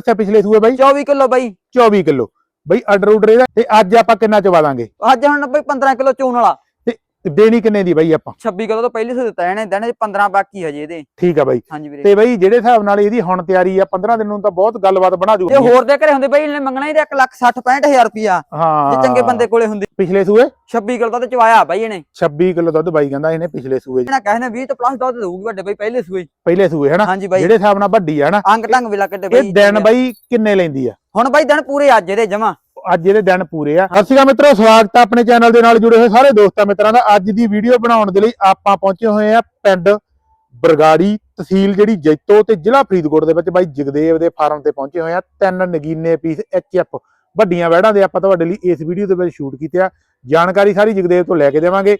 ਅੱਛਾ ਪਿਛਲੇ ਸੂਏ ਬਾਈ? 24 ਕਿਲੋ ਬਾਈ। 24 ਕਿਲੋ। ਬਈ ਆਰਡਰ ਉਡਰ ਇਹਦਾ ਤੇ ਅੱਜ ਆਪਾਂ ਕਿੰਨਾ ਚਵਾ ਦਾਂਗੇ? ਅੱਜ ਹੁਣ ਬਾਈ 15 ਕਿਲੋ ਚੂਨ ਵਾਲਾ। ਤੇ ਦੇਣੀ ਕਿੰਨੇ ਦੀ ਬਾਈ ਆਪਾਂ? 26 ਕਿਲੋ ਤੋਂ ਪਹਿਲੇ ਸੇ ਦਿੱਤਾ ਇਹਨੇ ਦਿਨ 15 ਬਾਕੀ ਹਜੇ ਇਹਦੇ। ਠੀਕ ਆ ਬਾਈ। ਹਾਂਜੀ ਵੀਰੇ। ਤੇ ਬਾਈ ਜਿਹੜੇ ਹਿਸਾਬ ਨਾਲ ਇਹਦੀ ਹੁਣ ਤਿਆਰੀ ਆ 15 ਦਿਨ ਨੂੰ ਤਾਂ ਬਹੁਤ ਗੱਲਬਾਤ ਬਣਾ ਜੂਗੀ। ਹੋਰ ਦੇ ਘਰੇ ਹੁੰਦੇ ਬਾਈ ਇਹਨੇ ਮੰਗਣਾ ਇਹਦੇ 1 ਲੱਖ 60 65000 ਰੁਪਿਆ ਹਾਂ। ਜੇ ਚੰਗੇ ਬੰਦੇ ਕੋਲੇ ਹੁੰਦੀ। ਪਿਛਲੇ ਸੂਏ? 26 ਕਿਲੋ ਦਾ ਤੇ ਚਵਾਇਆ ਬਾਈ ਇਹਨੇ। 26 ਕਿਲੋ ਦੁੱਧ ਬਾਈ ਕਹਿੰਦਾ ਇਹਨੇ ਪਿਛਲੇ ਸੂਏ। ਇਹਨਾਂ ਕਹਿੰਦੇ 20 ਤੋਂ ਪਲੱਸ ਦੁੱਧ ਦੇਊਗੀ ਵੱਡੇ ਬਾਈ ਪਹਿਲੇ ਸੂਏ ਪਹਿਲੇ ਸੂਏ ਹਨਾ? ਹਾਂਜੀ ਬਾਈ। ਜਿਹੜੇ ਹਿਸਾਬ ਨਾਲ ਵੱਡੀ ਆ ਹਨਾ? ਅੰਗ ਢੰਗ ਵੇਲਾ ਕੱਢੇ ਬਾਈ। ਇਹ ਦਿਨ ਬਾਈ ਕਿੰਨੇ ਲੈਂਦੀ ਆ? ਹੁਣ ਬਾਈ ਦਿਨ ਪੂਰੇ ਅੱਜ ਇਹਦੇ ਜਮਾ। ਅੱਜ ਇਹਦੇ ਦਿਨ ਪੂਰੇ ਆ। ਸਤਿ ਸ਼੍ਰੀ ਅਕਾਲ ਮਿੱਤਰੋ ਸਵਾਗਤ ਆ ਆਪਣੇ ਚੈਨਲ ਦੇ ਨਾਲ ਜੁੜੇ ਹੋਏ ਸਾਰੇ ਦੋਸਤਾਂ ਮਿੱਤਰਾਂ ਦਾ। ਅੱਜ ਦੀ ਵੀਡੀਓ ਬਣਾਉਣ ਦੇ ਲਈ ਆਪਾਂ ਪਹੁੰਚੇ ਹੋਏ ਆ ਪਿੰਡ ਬਰਗਾੜੀ ਤਹਿਸੀਲ ਜਿਹੜੀ ਜੈਤੋ ਤੇ ਜ਼ਿਲ੍ਹਾ ਫਰੀਦਕੋਟ ਦੇ ਵਿੱਚ ਬਾਈ ਜਗਦੇਵ ਦੇ ਫਾਰਮ ਤੇ ਪਹੁੰਚੇ ਹੋਏ ਆ। ਤਿੰਨ ਨਗੀਨੇ ਪੀਸ ਐਚਐਫ ਵੱਡੀਆਂ ਵੈੜਾਂ ਦੇ ਆਪਾਂ ਤੁਹਾਡੇ ਲਈ ਇਸ ਵੀਡੀਓ ਦੇ ਵਿੱਚ ਸ਼ੂਟ ਕੀਤੇ ਆ। ਜਾਣਕਾਰੀ ਸਾਰੀ ਜਗਦੇਵ ਤੋਂ ਲੈ ਕੇ ਦੇਵਾਂਗੇ।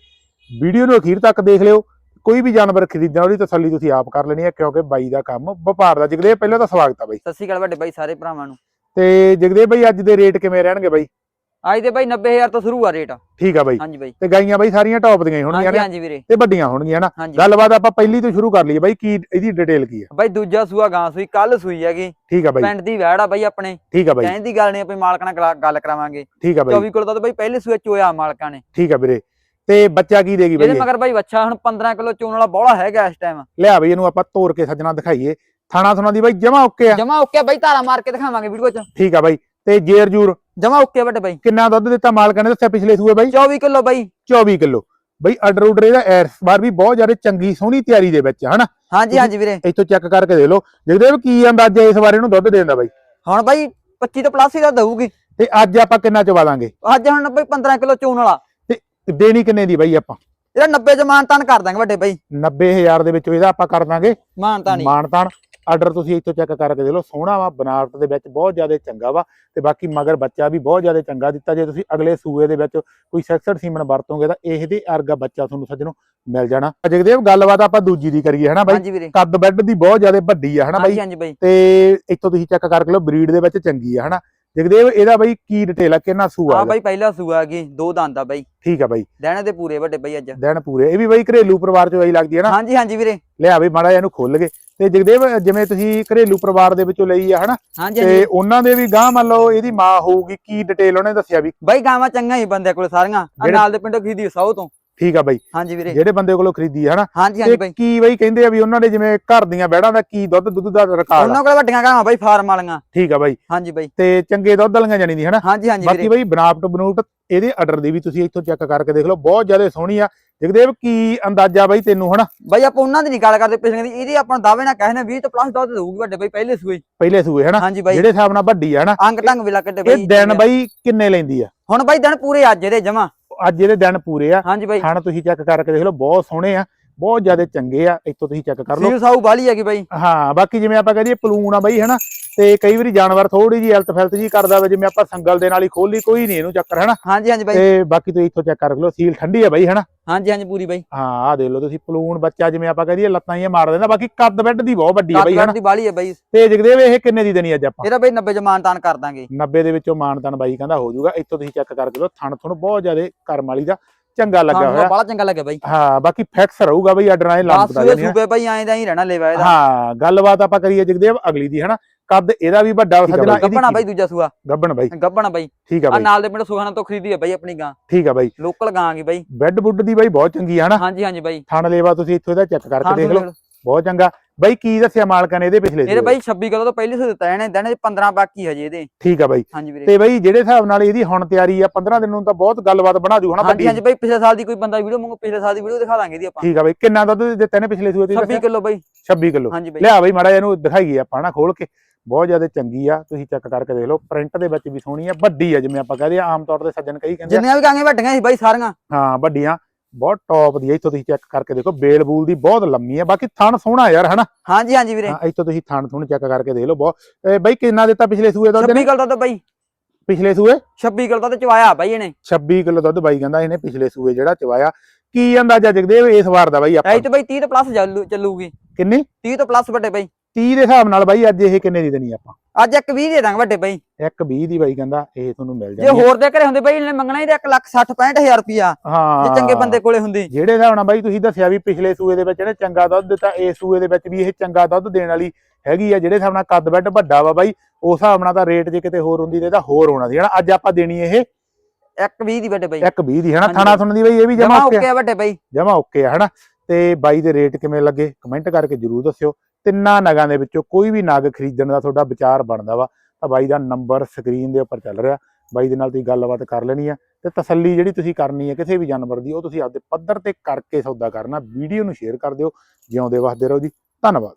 ਵੀਡੀਓ ਨੂੰ ਅਖੀਰ ਤੱਕ ਦੇਖ ਲਿਓ। ਕੋਈ ਵੀ ਜਾਨਵਰ ਖਰੀਦਣਾ ਉਹਦੀ ਤਸੱਲੀ ਤੁਸੀਂ ਆਪ ਕਰ ਲੈਣੀ ਹੈ ਕਿਉਂਕਿ ਬਾਈ ਦਾ ਕੰਮ ਵਪਾਰ ਦਾ। ਜਗਦੇਵ ਪਹਿਲਾਂ ਤਾਂ ਸਵਾਗਤ ਆ ਬਾਈ। ਸਤਿ ਸ਼੍ਰੀ ਅਕਾਲ ਵੱਡੇ ਬਾਈ ਸਾਰੇ ਭਰਾਵਾਂ ਨੂੰ। ਤੇ ਜਗਦੇਵ ਬਾਈ ਅੱਜ ਦੇ ਰੇਟ ਕਿਵੇਂ ਰਹਿਣਗੇ ਬਾਈ? ਅੱਜ ਦੇ ਬਾਈ 90000 ਤੋਂ ਸ਼ੁਰੂ ਆ ਰੇਟ। ਠੀਕ ਆ ਬਾਈ। ਹਾਂਜੀ ਬਾਈ। ਤੇ ਗਾਈਆਂ ਬਾਈ ਸਾਰੀਆਂ ਟੌਪ ਦੀਆਂ ਹੀ ਹੋਣਗੀਆਂ ਹਾਂਜੀ ਨੇ। ਹਾਂਜੀ ਵੀਰੇ। ਤੇ ਵੱਡੀਆਂ ਹੋਣਗੀਆਂ ਨਾ। ਗੱਲਬਾਤ ਆਪਾਂ ਪਹਿਲੀ ਤੋਂ ਸ਼ੁਰੂ ਕਰ ਲਈਏ ਬਾਈ ਕੀ ਇਹਦੀ ਡਿਟੇਲ ਕੀ ਆ? ਬਾਈ ਦੂਜਾ ਸੂਆ ਗਾਂ ਸੂਈ ਕੱਲ ਸੂਈ ਹੈਗੀ। ਠੀਕ ਆ ਬਾਈ। ਪਿੰਡ ਦੀ ਵੈੜ ਆ ਬਾਈ ਆਪਣੇ। ਠੀਕ ਆ ਬਾਈ। ਕਹਿਣ ਦੀ ਗੱਲ ਨਹੀਂ ਆਪਣੀ ਮਾਲਕ ਨਾਲ ਗਲਾ- ਕਰਾਵਾਂਗੇ। ਠੀਕ ਆ ਬਾਈ। 24 ਕਿਲੋ ਤਾਂ ਬਾਈ ਪਹਿਲੇ ਸੂਏ ਚੋਇਆ ਮਾਲਕਾਂ ਨੇ। ਠੀਕ ਆ ਵੀਰੇ। ਤੇ ਬੱਚਾ ਕੀ ਦੇਗੀ ਬਾਈ ਇਹਦੇ ਇਹ? ਮਗਰ ਬਾਈ ਬੱਚਾ ਹੁਣ 15 ਕਿਲੋ ਚੋਣ ਵਾਲਾ ਬੋਲਾ ਹੈਗਾ ਇਸ ਟਾਈਮ ਲਿਆ ਬਈ ਇਹਨੂੰ ਆਪਾਂ ਤੋੜ ਕੇ ਸੱਜਣਾ ਦਿਖਾਈਏ। ਥਾਣਾ ਥੁਣਾ ਦੀ ਬਾਈ ਜਮਾ ਓਕੇ ਆ। ਜਮਾ ਓਕੇ ਬਾਈ ਧਾਰਾ ਮਾਰ ਕੇ ਦਿਖਾਵਾਂਗੇ ਵੀਡੀਓ ਚ। ਠੀਕ ਆ ਬਾਈ ਤੇ ਜੇਰ ਜੂਰ। ਜਮਾ ਓਕੇ ਵੱਡੇ ਬਾਈ। ਕਿੰਨਾ ਦੁੱਧ ਦਿੱਤਾ ਮਾਲਕਾਂ ਨੇ ਦੱਸਿਆ ਪਿਛਲੇ ਸੂਏ ਬਾਈ? 24 ਕਿਲੋ ਬਾਈ। 24 ਕਿਲੋ। ਬਈ ਆਰਡਰ ਉਡਰ ਇਹਦਾ ਇਸ ਵਾਰ ਵੀ ਬਹੁਤ ਜ਼ਿਆਦਾ ਚੰਗੀ ਸੋਹਣੀ ਤਿਆਰੀ ਦੇ ਵਿੱਚ ਹਨਾ? ਹਾਂਜੀ ਹਾਂਜੀ ਵੀਰੇ। ਇੱਥੋਂ ਚੈੱਕ ਕਰਕੇ ਦੇ ਲਓ। ਜਗਦੇਵ ਕੀ ਅੰਦਾਜ਼ਾ ਇਸ ਵਾਰ ਇਹਨੂੰ ਦੁੱਧ ਦੇਣ ਦਾ ਬਾਈ? ਹੁਣ ਬਾਈ 25 ਤੋਂ ਪਲੱਸ ਹੀ ਦਾ ਦਊਗੀ। ਤੇ ਅੱਜ ਆਪਾਂ ਕਿੰਨਾ ਚਵਾ ਦਾਂਗੇ? ਅੱਜ ਹੁਣ ਬਾਈ 15 ਕਿਲੋ ਚੋਣ ਵਾਲਾ। ਤੇ ਦੇਣੀ ਕਿੰਨੇ ਦੀ ਬਾਈ ਆਪਾਂ? ਇਹਦਾ 90 ਚ ਮਾਨਤਾਨ ਕਰ ਦਾਂਗੇ ਵੱਡੇ ਬਾਈ। 90000 ਦੇ ਵਿੱਚੋਂ ਇਹਦਾ ਆਪਾਂ ਕਰ ਦਾਂਗੇ ਮਾਨਤਾਨ ਮਾਨਤਾਨ। ਆਰਡਰ ਤੁਸੀਂ ਇੱਥੋਂ ਚੈੱਕ ਕਰਕੇ ਦੇ ਲਓ ਸੋਹਣਾ ਵਾ ਬਨਾਵਟ ਦੇ ਵਿੱਚ ਬਹੁਤ ਜ਼ਿਆਦਾ ਚੰਗਾ ਵਾ ਤੇ ਬਾਕੀ ਮਗਰ ਬੱਚਾ ਵੀ ਬਹੁਤ ਜ਼ਿਆਦਾ ਚੰਗਾ ਦਿੱਤਾ। ਜੇ ਤੁਸੀਂ ਅਗਲੇ ਸੂਏ ਦੇ ਵਿੱਚ ਕੋਈ ਸੈਕਸਡ ਸੀਮਨ ਵਰਤੋਗੇ ਤਾਂ ਇਹਦੇ ਅਰਗਾ ਬੱਚਾ ਤੁਹਾਨੂੰ ਸੱਜਣੋ ਮਿਲ ਜਾਣਾ। ਜਗਦੇਵ ਗੱਲਬਾਤ ਆਪਾਂ ਦੂਜੀ ਦੀ ਕਰੀਏ ਹਨਾ ਬਾਈ? ਕੱਦ ਬੈੱਡ ਦੀ ਬਹੁਤ ਜ਼ਿਆਦਾ ਵੱਡੀ ਆ ਹਨਾ ਬਾਈ? ਤੇ ਇੱਥੋਂ ਤੁਸੀਂ ਚੈੱਕ ਕਰਕੇ ਲਓ ਬਰੀਡ ਦੇ ਵਿੱਚ ਚੰਗੀ ਆ ਹਨਾ? ਜਗਦੇਵ ਇਹਦਾ ਬਾਈ ਕੀ ਡਿਟੇਲ ਆ? ਕਿੰਨਾ ਸੂਆ ਆ ਇਹਦਾ? ਬਾਈ ਪਹਿਲਾ ਸੂਆ ਗਈ ਦੋ ਦੰਦ ਆ ਬਾਈ। ਠੀਕ ਆ ਬਾਈ। ਦੇਣੇ ਦੇ ਪੂਰੇ ਵੱਡੇ ਬਾਈ ਅੱਜ। ਦਿਨ ਪੂਰੇ। ਇਹ ਵੀ ਬਾਈ ਘਰੇਲੂ ਪਰਿਵਾਰ ਚੋਂ ਆਈ ਲੱਗਦੀ ਹੈ ਨਾ। ਹਾਂਜੀ ਹਾਂਜੀ ਵੀਰੇ। ਲਿਆ ਬਈ ਮਾੜਾ ਇਹਨੂੰ ਖੋਲ ਗਏ ਤੇ ਜਗਦੇਵ ਜਿਵੇਂ ਤੁਸੀਂ ਘਰੇਲੂ ਪਰਿਵਾਰ ਦੇ ਵਿੱਚੋਂ ਲਈ ਆ ਹਨਾ? ਤੇ ਉਹਨਾਂ ਦੇ ਵੀ ਗਾਂ ਮੰਨ ਲਓ ਇਹਦੀ ਮਾਂ ਹੋਊਗੀ ਕੀ ਡਿਟੇਲ ਉਹਨੇ ਦੱਸਿਆ ਵੀ? ਬਾਈ ਗਾਵਾਂ ਚੰਗਾ ਹੀ ਬੰਦੇ ਕੋਲ ਸਾਰੀਆਂ। ਨਾਲ ਦੇ ਪਿੰਡੋਂ ਖਰੀਦੀ ਸੌ ਤੋਂ। ਠੀਕ ਆ ਬਾਈ। ਹਾਂਜੀ ਵੀਰੇ। ਜਿਹੜੇ ਬੰਦੇ ਕੋਲੋਂ ਖਰੀਦੀ ਆ ਹਨਾ ਹਾਂਜੀ ਹਾਂਜੀ ਬਾਈ। ਕੀ ਬਾਈ ਕਹਿੰਦੇ ਆ ਵੀ ਉਹਨਾਂ ਦੇ ਜਿਵੇਂ ਘਰ ਦੀਆਂ ਬੈੜਾਂ ਦਾ ਕੀ ਦੁੱਧ ਦੁੱਧ ਦਾ ਰਿਕਾਰਡ ਉਹਨਾਂ ਕੋਲ ਵੱਡੀਆਂ ਗਾਵਾਂ ਬਾਈ ਫਾਰਮ ਵਾਲੀਆਂ। ਠੀਕ ਆ ਬਾਈ। ਹਾਂਜੀ ਬਾਈ। ਤੇ ਚੰਗੇ ਦੁੱਧ ਵਾਲੀਆਂ ਜਾਣੀ ਦੀ ਹਨਾ? ਹਾਂਜੀ ਹਾਂਜੀ ਬਾਕੀ ਬਾਈ ਬਨਾਵਟ ਬਨੂਟ ਇਹਦੇ ਆਰਡਰ ਦੀ ਵੀ ਤੁਸੀਂ ਇੱਥੋਂ ਚੈੱਕ ਕਰਕੇ ਦੇਖ ਲਓ ਬਹੁਤ ਜ਼ਿਆਦਾ ਸੋਹਣੀ ਆ। ਜਗਦੇਵ ਕੀ ਅੰਦਾਜ਼ਾ ਬਾਈ ਤੈਨੂੰ ਹਨਾ? ਬਾਈ ਆਪਾਂ ਉਹਨਾਂ ਦੀ ਨਹੀਂ ਗੱਲ ਕਰਦੇ ਪਿਛਲੇ ਦੀ ਇਹਦੀ ਆਪਾਂ ਦਾਅਵੇ ਨਾਲ ਕਹਿੰਦੇ 20 ਤੋਂ ਪਲੱਸ ਦੁੱਧ ਦੇਊਗੀ ਵੱਡੇ ਬਾਈ ਪਹਿਲੇ ਸੂਏ। ਪਹਿਲੇ ਸੂਏ ਹਨਾ? ਹਾਂਜੀ ਬਾਈ। ਜਿਹੜੇ ਹਿਸਾਬ ਨਾਲ ਵੱਡੀ ਆ ਹਨਾ? ਅੰਗ ਢੰਗ ਵੇਲਾ ਕੱਢੇ ਬਾਈ ਇਹ ਦਿਨ ਬਾਈ ਕਿੰਨੇ ਲੈਂਦੀ ਆ? ਹੁਣ ਬਾਈ ਦਿਨ ਪੂਰੇ ਅੱਜ ਇਹਦੇ ਜਮਾ। ਅੱਜ ਇਹਦੇ ਦਿਨ ਪੂਰੇ ਆ। ਹਾਂਜੀ ਬਾਈ। ਥਣ ਤੁਸੀਂ ਚੈੱਕ ਕਰਕੇ ਦੇਖ ਲਓ ਬਹੁਤ ਸੋਹਣੇ ਆ। ਬਹੁਤ ਜ਼ਿਆਦਾ ਚੰਗੇ ਆ ਇੱਥੋਂ ਤੁਸੀਂ ਚੈੱਕ ਕਰ ਲਓ। ਸੀਲ ਸਾਊ ਬਾਲੀ ਹੈਗੀ ਬਾਈ। ਹਾਂ ਬਾਕੀ ਜਿਵੇਂ ਆਪਾਂ ਕਹਦੀਏ ਪਲੂਣ ਆ ਬਾਈ ਹਨਾ ਤੇ ਕਈ ਵਾਰੀ ਜਾਨਵਰ ਥੋੜੀ ਜੀ ਹੈਲਥ ਫੈਲਥ ਜੀ ਕਰਦਾ ਵਾ ਜਿਵੇਂ ਆਪਾਂ ਸੰਗਲ ਦੇ ਨਾਲ ਹੀ ਖੋਲੀ ਕੋਈ ਨਹੀਂ ਇਹਨੂੰ ਚੱਕਰ ਹਨਾ। ਹਾਂਜੀ ਹਾਂਜੀ ਬਾਈ। ਤੇ ਬਾਕੀ ਤੁਸੀਂ ਇੱਥੋਂ ਚੈੱਕ ਕਰ ਲਓ ਸੀਲ ਠੰਡੀ ਆ ਬਾਈ ਹਨਾ। ਹਾਂਜੀ ਹਾਂਜੀ ਪੂਰੀ ਬਾਈ। ਹਾਂ ਆ ਦੇਖ ਲਓ ਤੁਸੀਂ ਪਲੂਣ ਬੱਚਾ ਜਿਵੇਂ ਆਪਾਂ ਕਹਦੀਏ ਲੱਤਾਂ ਹੀ ਮਾਰ ਦਿੰਦਾ ਬਾਕੀ ਕੱਦ ਬੈੱਡ ਦੀ ਬਹੁਤ ਵੱਡੀ ਆ ਬਾਈ ਹਨਾ। ਦੀ ਬਾਲੀ ਹੈ ਬਾਈ। ਤੇ ਜਗਦੇਵ ਇਹ ਕਿੰਨੇ ਦੀ ਦੇਣੀ ਅੱਜ ਆਪਾਂ। ਇਹਦਾ ਬਾਈ 90 ਚ ਮਾਨਤਾਨ ਕਰ ਦਾਂਗੇ। 90 ਦੇ ਵਿੱਚੋਂ ਮਾਨਤਨ ਬਾਈ ਕਹਿੰਦਾ ਹੋ ਜਾਊਗਾ ਇੱਥੋਂ ਤੁਸੀਂ ਚੈੱਕ ਕਰਕੇ ਲਓ ਥਣ ਤੁਹਾਨੂੰ ਬਹੁਤ ਜ਼ਿਆਦਾ ਕਰਮ ਵਾਲੀ ਦਾ। ਚੰਗਾ ਲੱਗਾ ਹਾਂ ਹੋਇਆ। ਬੜਾ ਚੰਗਾ ਲੱਗਿਆ ਬਾਈ। ਹਾਂ ਬਾਕੀ ਫਿਕਸ ਰਹੂਗਾ ਬਈ ਆਰਡਰ ਨਾਲ ਲੰਬ ਦਾ ਸੂਏ ਸੂਬੇ ਬਾਈ ਐਂ ਦਾ ਹੀ ਰਹਿਣਾ ਲੈਵਾ ਇਹਦਾ। ਹਾਂ ਗੱਲਬਾਤ ਆਪਾਂ ਕਰੀਏ ਜਗਦੇਵ ਅਗਲੀ ਦੀ ਹਨਾ? ਕੱਦ ਇਹਦਾ ਵੀ ਵੱਡਾ ਸੱਜਣਾ ਬਾਈ, ਗੱਬਣਾ ਬਾਈ ਦੂਜਾ ਸੂਆ। ਗੱਬਣ ਬਾਈ। ਗੱਬਣਾ ਬਾਈ। ਠੀਕ ਆ ਆ ਬਾਈ। ਨਾਲ ਦੇ ਪਿੰਡ ਸੁਖਾਣਾ ਤੋਂ ਖਰੀਦੀ ਹੈ ਬਾਈ ਆਪਣੀ ਗਾਂ। ਠੀਕ ਆ ਬਾਈ। ਲੋਕਲ ਗਾਂ ਗਈ ਬਾਈ। ਬੈੱਡ ਬੁੱਡ ਦੀ ਬਾਈ ਬਹੁਤ ਚੰਗੀ ਆ ਹਨਾ? ਹਾਂਜੀ ਹਾਂਜੀ ਬਾਈ। ਥਣ ਲੇਵਾ ਤੁਸੀਂ ਇੱਥੋਂ ਇਹਦਾ ਚੈੱਕ ਕਰਕੇ ਹਾਂ ਦੇਖ ਲਓ। ਬਹੁਤ ਚੰਗਾ। ਬਾਈ ਕੀ ਦੱਸਿਆ ਮਾਲਕਾਂ ਨੇ ਇਹਦੇ ਪਿਛਲੇ ਇਹਦੇ? ਬਾਈ 26 ਕਿਲੋ ਤੋਂ ਪਹਿਲੇ ਸੇ ਦਿੱਤਾ ਇਹਨੇ ਦਿਨ 15 ਬਾਕੀ ਹਜੇ ਇਹਦੇ। ਠੀਕ ਆ ਬਾਈ। ਹਾਂਜੀ ਵੀਰੇ। ਤੇ ਬਾਈ ਜਿਹੜੇ ਹਿਸਾਬ ਨਾਲ ਇਹਦੀ ਹੁਣ ਤਿਆਰੀ ਆ 15 ਦਿਨ ਨੂੰ ਤਾਂ ਬਹੁਤ ਗੱਲਬਾਤ ਬਣਾ ਜੂ ਹਨਾ ਵੱਡੀ। ਹਾਂਜੀ ਬਾਈ ਪਿਛਲੇ ਸਾਲ ਦੀ ਕੋਈ ਬੰਦਾ ਵੀਡੀਓ ਮੰਗੋ ਪਿਛਲੇ ਸਾਲ ਦੀ ਵੀਡੀਓ ਦਿਖਾ ਦਾਂਗੇ ਇਹਦੀ ਆਪਾਂ। ਠੀਕ ਆ ਬਾਈ ਕਿੰਨਾ ਦੁੱਧ ਦਿੱਤੇ ਨੇ ਪਿਛਲੇ ਸੂਏ ਤੇ? 26 ਕਿਲੋ ਬਾਈ। 26 ਕਿਲੋ। ਲਿਆ ਬਾਈ ਮਾੜਾ ਜਿਹਾ ਇਹਨੂੰ ਦਿਖਾਈਏ ਆਪਾਂ ਨਾ ਖੋਲ ਕੇ। ਬਹੁਤ ਜ਼ਿਆਦਾ ਚੰਗੀ ਆ ਤੁਸੀਂ ਚੈੱਕ ਕਰਕੇ ਦੇਖ ਲਓ ਪ੍ਰਿੰਟ ਦੇ ਵਿੱਚ ਵੀ ਸੋਹਣੀ ਆ ਵੱਡੀ ਆ ਜਿਵੇਂ ਆਪਾਂ ਕਹਦੇ ਆ ਆਮ ਤੌਰ ਤੇ ਸੱਜਣ ਕਈ ਕਹਿੰਦੇ ਜਿੰਨੀਆਂ ਵੀ ਗਾਂਗੇ ਵੱਡੀਆਂ ਸੀ ਬਾਈ ਸਾਰੀਆਂ। ਹਾਂ ਵੱਡੀਆਂ। ਬਹੁਤ ਟੌਪ ਦੀ ਇੱਥੋਂ ਤੁਸੀਂ ਚੈੱਕ ਕਰਕੇ ਦੇਖੋ ਬੇਲ ਬੂਲ ਦੀ ਬਹੁਤ ਲੰਮੀ ਆ ਬਾਕੀ ਥਣ ਸੋਹਣਾ ਯਾਰ ਹਨਾ? ਹਾਂਜੀ ਹਾਂਜੀ ਵੀਰੇ। ਹਾਂ ਇੱਥੋਂ ਤੁਸੀਂ ਥਣ ਥੁਣ ਚੈੱਕ ਕਰਕੇ ਦੇਖ ਲਓ ਬਹੁਤ। ਇਹ ਬਾਈ ਕਿੰਨਾ ਦਿੱਤਾ ਪਿਛਲੇ ਸੂਏ ਦੁੱਧ 26 ਨੇ ਕਿਲੋ ਬਾਈ। ਪਿਛਲੇ ਸੂਏ? 26 ਕਿਲੋ ਦਾ ਤਾਂ ਚਵਾਇਆ ਬਾਈ ਇਹਨੇ। 26 ਕਿਲੋ ਦੁੱਧ ਬਾਈ ਕਹਿੰਦਾ ਇਹਨੇ ਪਿਛਲੇ ਸੂਏ ਜਿਹੜਾ ਚਵਾਇਆ। ਕੀ ਅੰਦਾਜ਼ਾ ਜਗਦੇਵ ਇਸ ਵਾਰ ਦਾ ਬਾਈ ਆਪਾਂ ਐ ਤੇ ਬਾਈ 30 ਤੋਂ ਪਲੱਸ ਚੱਲੂਗੀ। ਕਿੰਨੀ? 30 ਤੋਂ ਪਲੱਸ ਵੱਡੇ ਬਾਈ। 30 ਦੇ ਹਿਸਾਬ ਨਾਲ ਬਾਈ ਅੱਜ ਇਹ ਕਿੰਨੇ ਦੀ ਦੇਣੀ ਆਪਾਂ? ਅੱਜ ਇੱਕ 20 ਦੇ ਦਾਂਗੇ ਵੱਡੇ ਬਾਈ। ਇੱਕ 20 ਦੀ ਬਾਈ ਕਹਿੰਦਾ ਇਹ ਤੁਹਾਨੂੰ ਮਿਲ ਜੇ ਜਾਣੀ। ਹੋਰ ਦੇ ਘਰੇ ਹੁੰਦੇ ਬਾਈ ਇਹਨੇ ਮੰਗਣਾ 1 ਲੱਖ 60 65000 ਰੁਪਿਆ ਹਾਂ ਜੇ ਚੰਗੇ ਬੰਦੇ ਕੋਲੇ ਹੁੰਦੀ। ਜਿਹੜੇ ਹਿਸਾਬ ਨਾਲ ਬਾਈ ਤੁਸੀਂ ਦੱਸਿਆ ਵੀ ਪਿਛਲੇ ਸੂਏ ਦੇ ਵਿੱਚ ਇਹਨੇ ਚੰਗਾ ਦੁੱਧ ਦਿੱਤਾ ਇਸ ਸੂਏ ਦੇ ਵਿੱਚ ਵੀ ਇਹ ਚੰਗਾ ਦੁੱਧ ਦੇਣ ਵਾਲੀ ਹੈਗੀ ਆ। ਜਿਹੜੇ ਹਿਸਾਬ ਨਾਲ ਕੱਦ ਬੈੱਡ ਵੱਡਾ ਵਾ ਬਾਈ ਉਸ ਹਿਸਾਬ ਨਾਲ ਤਾਂ ਰੇਟ ਜੇ ਕਿਤੇ ਹੋਰ ਹੁੰਦੀ ਤੇ ਇਹਦਾ ਹੋਰ ਹੋਣਾ ਸੀ। ਹਨਾ ਅੱਜ ਆਪਾਂ ਦੇਣੀ ਇਹ ਇੱਕ 20 ਦੀ ਵੱਡੇ ਬਾਈ। ਇੱਕ 20 ਦੀ ਹਨਾ ਥਾਣਾ ਬਾਈ। ਸੁਣਨ ਦੀ ਬਈ ਇਹ ਵੀ ਜਮਾ ਓਕੇ ਆ ਵੱਡੇ ਬਾਈ। ਜਮਾ ਓਕੇ ਆ ਹਨਾ। ਤੇ ਬਾਈ ਦੇ ਰੇਟ ਕਿਵੇਂ ਲੱਗੇ ਕਮੈਂਟ ਕਰਕੇ ਜਰੂਰ ਦੱਸਿਓ। ਤਿੰਨਾਂ ਨਗਾਂ ਦੇ ਵਿੱਚੋਂ ਕੋਈ ਵੀ ਨਗ ਖਰੀਦਣ ਦਾ ਤੁਹਾਡਾ ਵਿਚਾਰ ਬਣਦਾ ਵਾ। ਤਾਂ ਬਾਈ ਦਾ ਨੰਬਰ ਸਕਰੀਨ ਦੇ ਉੱਪਰ ਚੱਲ ਰਿਹਾ। ਬਾਈ ਦੇ ਨਾਲ ਤੁਸੀਂ ਗੱਲਬਾਤ ਕਰ ਲੈਣੀ ਹੈ ਤੇ ਤਸੱਲੀ ਜਿਹੜੀ ਤੁਸੀਂ ਕਰਨੀ ਹੈ ਕਿਸੇ ਵੀ ਜਾਨਵਰ ਦੀ, ਉਹ ਤੁਸੀਂ ਆਪਦੇ ਪੱਧਰ ਤੇ ਕਰਕੇ ਸੌਦਾ ਕਰਨਾ। ਵੀਡੀਓ ਨੂੰ ਸ਼ੇਅਰ ਕਰ ਦਿਓ। ਜਿਉਂਦੇ ਵਸਦੇ ਰਹੋ ਜੀ। ਧੰਨਵਾਦ।